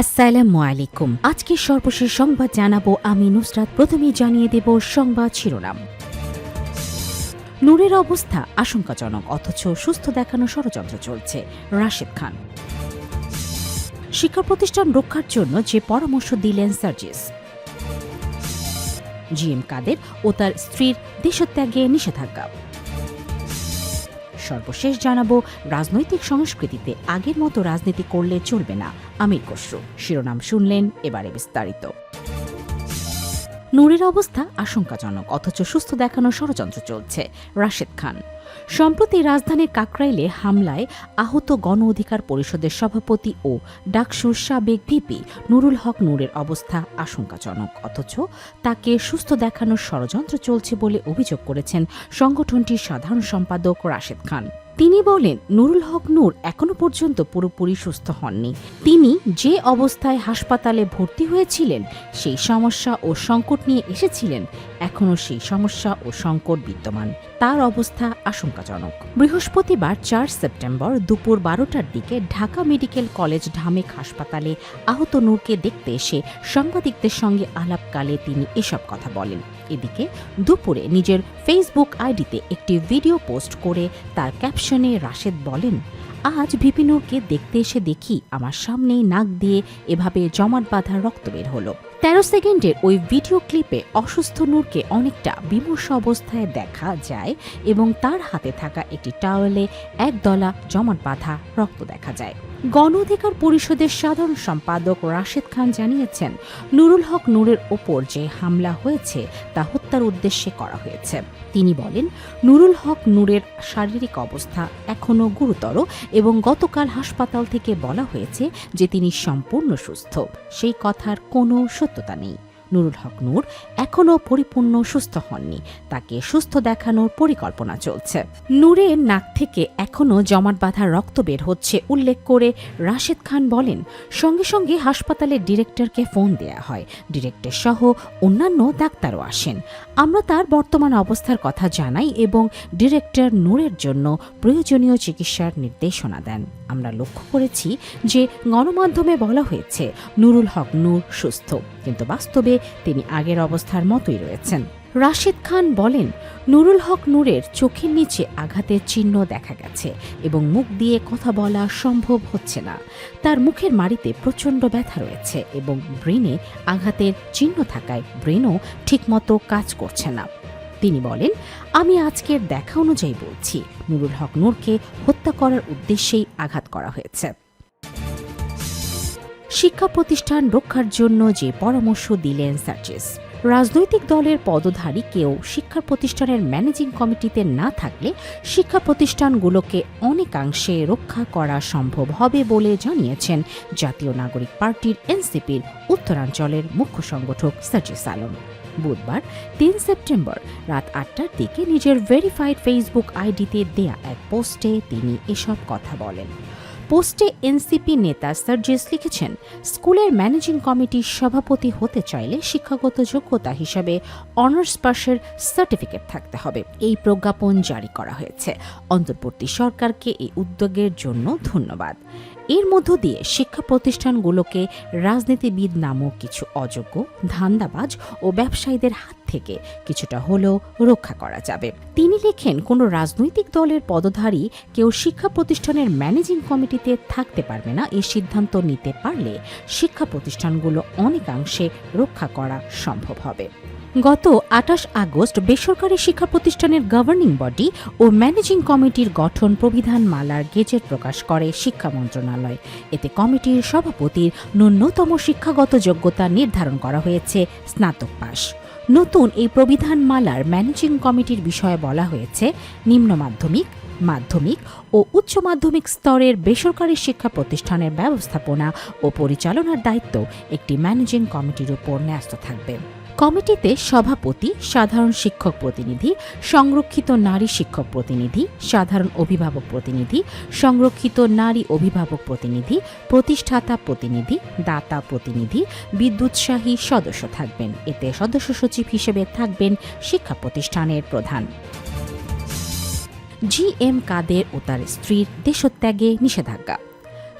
আসসালামু আলাইকুম। আজকে সর্বশেষ সংবাদ জানাব আমি নুসরাত। প্রথমেই জানিয়ে দেব সংবাদ শিরোনাম। নূরের অবস্থা আশঙ্কাজনক, অথচ সুস্থ দেখানো ষড়যন্ত্র চলছে। রাশেদ খান। শিক্ষা প্রতিষ্ঠান রক্ষার জন্য যে পরামর্শ দিলেন সার্জিস। জি এম কাদের ও তার স্ত্রীর দেশত্যাগে নিষেধাজ্ঞা। সর্বশেষ জানাব, রাজনৈতিক সংস্কৃতিতে আগের মতো রাজনীতি করলে চলবে না। আমির খসরু, শিরোনাম শুনলেন, এবারে বিস্তারিত। নূরের অবস্থা আশঙ্কাজনক, অথচ সুস্থ দেখানোর ষড়যন্ত্র চলছে, রাশেদ খান। সম্প্রতি রাজধানীর কাকরাইলে হামলায় আহত গণ অধিকার পরিষদের সভাপতি ও ডাকসুর সাবেক ভিপি নুরুল হক নূরের অবস্থা আশঙ্কাজনক, অথচ তাকে সুস্থ দেখানোর ষড়যন্ত্র চলছে বলে অভিযোগ করেছেন সংগঠনটির সাধারণ সম্পাদক রাশেদ খান। তিনি বলেন, নুরুল হক নূর এখনও পর্যন্ত পুরোপুরি সুস্থ হননি। তিনি যে অবস্থায় হাসপাতালে ভর্তি হয়েছিলেন, সেই সমস্যা ও সংকট নিয়ে এসেছিলেন এখনও সেই সমস্যা ও সংকট বিদ্যমান। তার অবস্থা আশঙ্কাজনক। বৃহস্পতিবার চার সেপ্টেম্বর দুপুর বারোটার দিকে ঢাকা মেডিকেল কলেজ ঢামেক হাসপাতালে আহত নূরকে দেখতে এসে সাংবাদিকদের সঙ্গে আলাপকালে তিনি এসব কথা বলেন। এদিকে দুপুরে নিজের ফেসবুক আইডিতে একটি ভিডিও পোস্ট করে তার ক্যাপশনে রাশেদ বলেন, আজ ভিপিনুরকে দেখতে এসে দেখি আমার সামনেই নাক দিয়ে এভাবে জমাট বাঁধা রক্ত বের হলো। তেরো সেকেন্ডের ওই ভিডিও ক্লিপে অসুস্থ নূরকে অনেকটা বিমর্ষ অবস্থায় দেখা যায় এবং তার হাতে থাকা একটি টাওয়েলে একদলা জমাট বাঁধা রক্ত দেখা যায়। গণ অধিকার পরিষদের সাধারণ সম্পাদক রাশেদ খান জানিয়েছেন, নুরুল হক নূরের ওপর যে হামলা হয়েছে তা হত্যার উদ্দেশ্যে করা হয়েছে। তিনি বলেন, নুরুল হক নূরের শারীরিক অবস্থা এখনও গুরুতর এবং গতকাল হাসপাতাল থেকে বলা হয়েছে যে তিনি সম্পূর্ণ সুস্থ। সেই কথার কোনো সত্যতা নেই। নুরুল হক নূর এখনও পরিপূর্ণ সুস্থ হননি। তাকে সুস্থ দেখানোর পরিকল্পনা চলছে। নূরের নাক থেকে এখনও জমাট বাঁধা রক্ত বের হচ্ছে, উল্লেখ করে রাশেদ খান বলেন, সঙ্গে সঙ্গে হাসপাতালের ডিরেক্টরকে ফোন দেয়া হয়। ডিরেক্টর সহ অন্যান্য ডাক্তারও আসেন। আমরা তার বর্তমান অবস্থার কথা জানাই এবং ডিরেক্টর নূরের জন্য প্রয়োজনীয় চিকিৎসার নির্দেশনা দেন। আমরা লক্ষ্য করেছি যে গণমাধ্যমে বলা হয়েছে, নুরুল হক নূর সুস্থ। কিন্তু বাস্তবে তিনি আগের অবস্থার মতোই রয়েছেন। রাশিদ খান বলেন, নুরুল হক নূরের চোখের নিচে আঘাতের চিহ্ন দেখা গেছে এবং মুখ দিয়ে কথা বলা সম্ভব হচ্ছে না। তার মুখের মাড়িতে প্রচণ্ড ব্যথা রয়েছে এবং ব্রেনে আঘাতের চিহ্ন থাকায় ব্রেনও ঠিকমতো কাজ করছে না। তিনি বলেন, আমি আজকের দেখা অনুযায়ী বলছি, নুরুল হক নূরকে হত্যা করার উদ্দেশ্যেই আঘাত করা হয়েছে। শিক্ষা প্রতিষ্ঠান রক্ষার জন্য যে পরামর্শ দিলেন সার্জিস। রাজনৈতিক দলের পদধারী কেউ শিক্ষা প্রতিষ্ঠানের ম্যানেজিং কমিটিতে না থাকলে শিক্ষা প্রতিষ্ঠানগুলোকে অনেকাংশে রক্ষা করা সম্ভব হবে বলে জানিয়েছেন জাতীয় নাগরিক পার্টির এনসিপির উত্তরাঞ্চলের মুখ্য সংগঠক সার্জিস আলম। বুধবার, তিন সেপ্টেম্বর রাত আটটার দিকে নিজের ভেরিফাইড ফেসবুক আইডিতে দেয়া এক পোস্টে তিনি এসব কথা বলেন। পোস্টে এনসিপি নেতা সার্জিস লিখেছেন, স্কুলের ম্যানেজিং কমিটির সভাপতি হতে চাইলে শিক্ষাগত যোগ্যতা হিসাবে অনার্স পাশের সার্টিফিকেট থাকতে হবে। এই প্রজ্ঞাপন জারি করা হয়েছে। অন্তর্বর্তী সরকারকে এই উদ্যোগের জন্য ধন্যবাদ। এর মধ্য দিয়ে শিক্ষা প্রতিষ্ঠানগুলোকে রাজনীতিবিদ নামক কিছু অযোগ্য, ধান্দাবাজ ও ব্যবসায়ীদের হাত থেকে কিছুটা হলেও রক্ষা করা যাবে। তিনি লেখেন, কোনো রাজনৈতিক দলের পদধারী কেউ শিক্ষা প্রতিষ্ঠানের ম্যানেজিং কমিটিতে থাকতে পারবে না। এই সিদ্ধান্ত নিতে পারলে শিক্ষা প্রতিষ্ঠানগুলো অনেকাংশে রক্ষা করা সম্ভব হবে। গত আঠাশ আগস্ট বেসরকারি শিক্ষা প্রতিষ্ঠানের গভর্নিং বডি ও ম্যানেজিং কমিটির গঠন প্রবিধান মালার গেজেট প্রকাশ করে শিক্ষা মন্ত্রণালয়। এতে কমিটির সভাপতির ন্যূনতম শিক্ষাগত যোগ্যতা নির্ধারণ করা হয়েছে, স্নাতক পাশ। নতুন এই প্রবিধান মালার ম্যানেজিং কমিটির বিষয়ে বলা হয়েছে, নিম্ন মাধ্যমিক মাধ্যমিক ও উচ্চ মাধ্যমিক স্তরের বেসরকারি শিক্ষা প্রতিষ্ঠানের ব্যবস্থাপনা ও পরিচালনার দায়িত্ব একটি ম্যানেজিং কমিটির উপর ন্যস্ত থাকবে। কমিটিতে সভাপতি, সাধারণ শিক্ষক প্রতিনিধি, সংরক্ষিত নারী শিক্ষক প্রতিনিধি, সাধারণ অভিভাবক প্রতিনিধি, সংরক্ষিত নারী অভিভাবক প্রতিনিধি, প্রতিষ্ঠাতা প্রতিনিধি, দাতা প্রতিনিধি, বিদ্যুৎসাহী সদস্য থাকবেন। এতে সদস্য সচিব হিসেবে থাকবেন শিক্ষা প্রতিষ্ঠানের প্রধান। জি এম কাদের ও তার স্ত্রীর দেশত্যাগে নিষেধাজ্ঞা।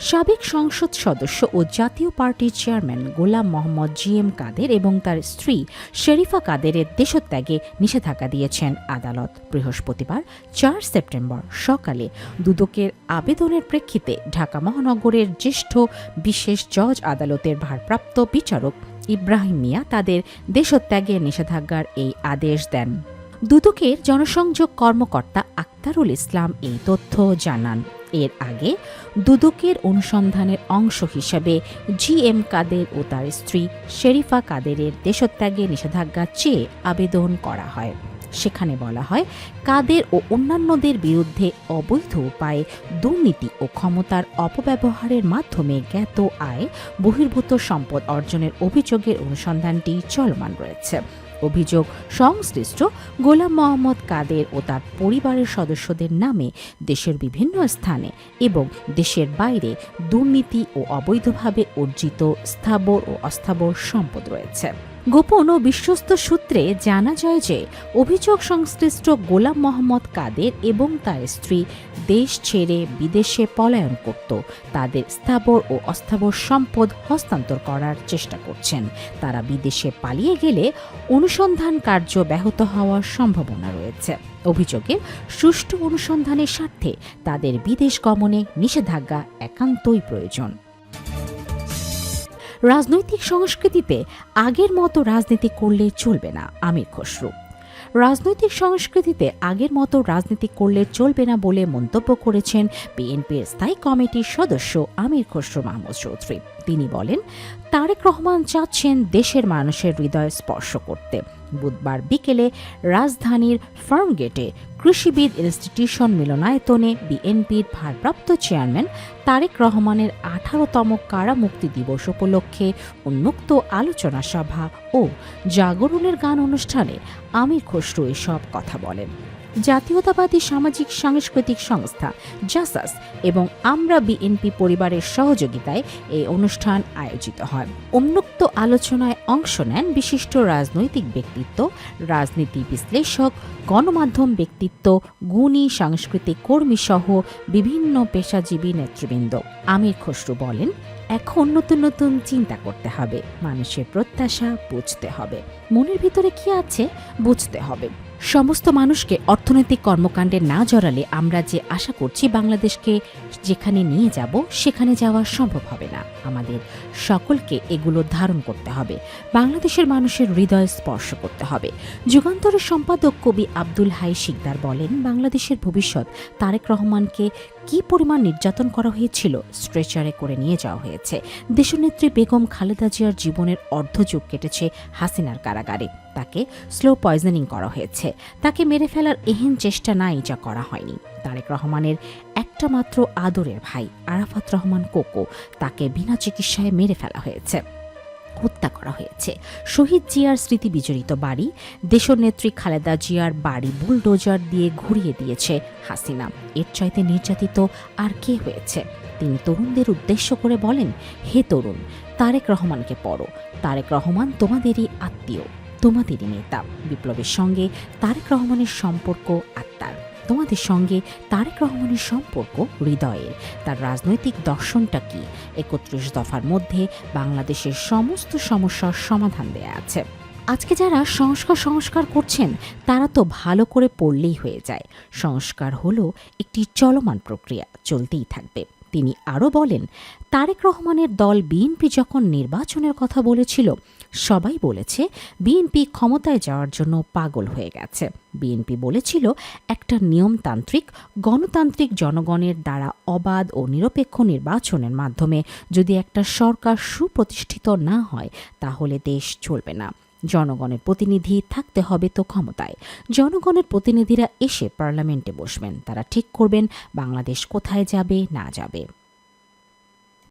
সাবেক সংসদ সদস্য ও জাতীয় পার্টির chairman Golam Mohammad G M Quader এবং তার স্ত্রী শরীফা কাদেরের দেশত্যাগে নিষেধাজ্ঞা দিয়েছেন আদালত। বৃহস্পতিবার, চার সেপ্টেম্বর সকালে দুদকের আবেদনের প্রেক্ষিতে ঢাকা মহানগরের জ্যেষ্ঠ বিশেষ জজ আদালতের ভারপ্রাপ্ত বিচারক ইব্রাহিম মিয়া তাদের দেশত্যাগে নিষেধাজ্ঞার এই আদেশ দেন। দুদকের জনসংযোগ কর্মকর্তা আক্তারুল ইসলাম এই তথ্য জানান। এর আগে দুদকের অনুসন্ধানের অংশ হিসেবে জি এম কাদের ও তার স্ত্রী শেরিফা কাদেরের দেশত্যাগে নিষেধাজ্ঞা চেয়ে আবেদন করা হয়। সেখানে বলা হয়, কাদের ও অন্যান্যদের বিরুদ্ধে অবৈধ উপায়ে দুর্নীতি ও ক্ষমতার অপব্যবহারের মাধ্যমে জ্ঞাত আয়, বহির্ভূত সম্পদ অর্জনের অভিযোগের অনুসন্ধানটি চলমান রয়েছে। অভিযোগ, সংশ্লিষ্ট গোলাম মোহাম্মদ কাদের ও তার পরিবারের সদস্যদের নামে দেশের বিভিন্ন স্থানে এবং দেশের বাইরে দুর্নীতি ও অবৈধভাবে অর্জিত স্থাবর ও অস্থাবর সম্পদ রয়েছে। গোপন ও বিশ্বস্ত সূত্রে জানা যায় যে, অভিযোগ সংশ্লিষ্ট গোলাম মোহাম্মদ কাদের এবং তার স্ত্রী দেশ ছেড়ে বিদেশে পলায়ন করত। তাদের স্থাবর ও অস্থাবর সম্পদ হস্তান্তর করার চেষ্টা করছেন। তারা বিদেশে পালিয়ে গেলে অনুসন্ধান কার্য ব্যাহত হওয়ার সম্ভাবনা রয়েছে। অভিযোগের সুষ্ঠু অনুসন্ধানের স্বার্থে তাদের বিদেশ গমনে নিষেধাজ্ঞা একান্তই প্রয়োজন। রাজনৈতিক সংস্কৃতিতে আগের মতো রাজনীতি করলে চলবে না, আমির খসরু। রাজনৈতিক সংস্কৃতিতে আগের মতো রাজনীতি করলে চলবে না বলে মন্তব্য করেছেন বিএনপির স্থায়ী কমিটির সদস্য আমির খসরু মাহমুদ চৌধুরী। তিনি বলেন, তারেক রহমান চাচ্ছেন দেশের মানুষের হৃদয় স্পর্শ করতে। বুধবার বিকেলে রাজধানীর ফার্মগেটে কৃষিবিদ ইনস্টিটিউশন মিলনায়তনে বিএনপির ভারপ্রাপ্ত চেয়ারম্যান তারেক রহমানের আঠারোতম কারামুক্তি দিবস উপলক্ষে উন্মুক্ত আলোচনা সভা ও জাগরণের গান অনুষ্ঠানে আমির খসরু এসব কথা বলেন। জাতীয়তাবাদী সামাজিক সাংস্কৃতিক সংস্থা জাসাস এবং আমরা বিএনপি পরিবারের সহযোগিতায় এই অনুষ্ঠান আয়োজিত হয়। উন্মুক্ত আলোচনায় অংশ নেন বিশিষ্ট রাজনৈতিক ব্যক্তিত্ব, রাজনীতি বিশ্লেষক, গণমাধ্যম ব্যক্তিত্ব, গুণী সাংস্কৃতিক কর্মী সহ বিভিন্ন পেশাজীবী নেতৃবৃন্দ। আমির খসরু বলেন, এখন নতুন নতুন চিন্তা করতে হবে, মানুষের প্রত্যাশা বুঝতে হবে। মনের ভিতরে কি আছে? বুঝতে হবে। সমস্ত মানুষকে অর্থনৈতিক কর্মকাণ্ডে না জড়ালে আমরা যে আশা করছি বাংলাদেশকে যেখানে নিয়ে যাব, সেখানে যাওয়া সম্ভব হবে না। আমাদের সকলকে এগুলো ধারণ করতে হবে। বাংলাদেশের মানুষের হৃদয় স্পর্শ করতে হবে। যুগান্তরের সম্পাদক কবি আব্দুল হাই শিকদার বলেন, বাংলাদেশের ভবিষ্যৎ তারেক রহমানকে কি পরিমাণ নির্যাতন করা হয়েছিল স্ট্রেচারে করে নিয়ে যাওয়া হয়েছে। দেশনেত্রী বেগম খালেদা জিয়ার জীবনের অর্ধযুগ কেটেছে হাসিনার কারাগারে। তাকে স্লো পয়জনিং করা হয়েছে। তাকে মেরে ফেলার এহেন চেষ্টা নাই যা করা হয়নি। তারেক রহমানের একটা মাত্র আদরের ভাই আরাফাত রহমান কোকো তাকে বিনা চিকিৎসায় মেরে ফেলা হয়েছে। হত্যা করা হয়েছে। শহীদ জিয়ার স্মৃতি বিজড়িত বাড়ি দেশনেত্রী খালেদা জিয়ার বাড়ি বুলডোজার দিয়ে ঘুরিয়ে দিয়েছে হাসিনা। এর চাইতে নির্যাতিত আর কে হয়েছে? তিনি তরুণদের উদ্দেশ্য করে বলেন, হে তরুণ, তারেক রহমানকে পড়ো। তারেক রহমান তোমাদেরই আত্মীয়। তোমাদেরই নেতা। বিপ্লবের সঙ্গে তারেক রহমানের সম্পর্ক আত্মার। তোমাদের সঙ্গে তারেক রহমানের সম্পর্ক হৃদয়ের। তার রাজনৈতিক দর্শনটা কি? একত্রিশ দফার মধ্যে বাংলাদেশের সমস্ত সমস্যার সমাধান দেয়া আছে। আজকে যারা সংস্কার সংস্কার করছেন, তারা তো ভালো করে পড়লেই হয়ে যায়। সংস্কার হলো একটি চলমান প্রক্রিয়া, চলতেই থাকবে। তিনি আরও বলেন, তারেক রহমানের দল বিএনপি যখন নির্বাচনের কথা বলেছিল সবাই বলেছে, বিএনপি ক্ষমতায় যাওয়ার জন্য পাগল হয়ে গেছে। বিএনপি বলেছিল, একটা নিয়মতান্ত্রিক, গণতান্ত্রিক জনগণের দ্বারা অবাধ ও নিরপেক্ষ নির্বাচনের মাধ্যমে যদি একটা সরকার সুপ্রতিষ্ঠিত না হয়, তাহলে দেশ চলবে না। জনগণের প্রতিনিধি থাকতে হবে তো ক্ষমতায়। জনগণের প্রতিনিধিরা এসে পার্লামেন্টে বসবেন। তারা ঠিক করবেন বাংলাদেশ কোথায় যাবে, না যাবে।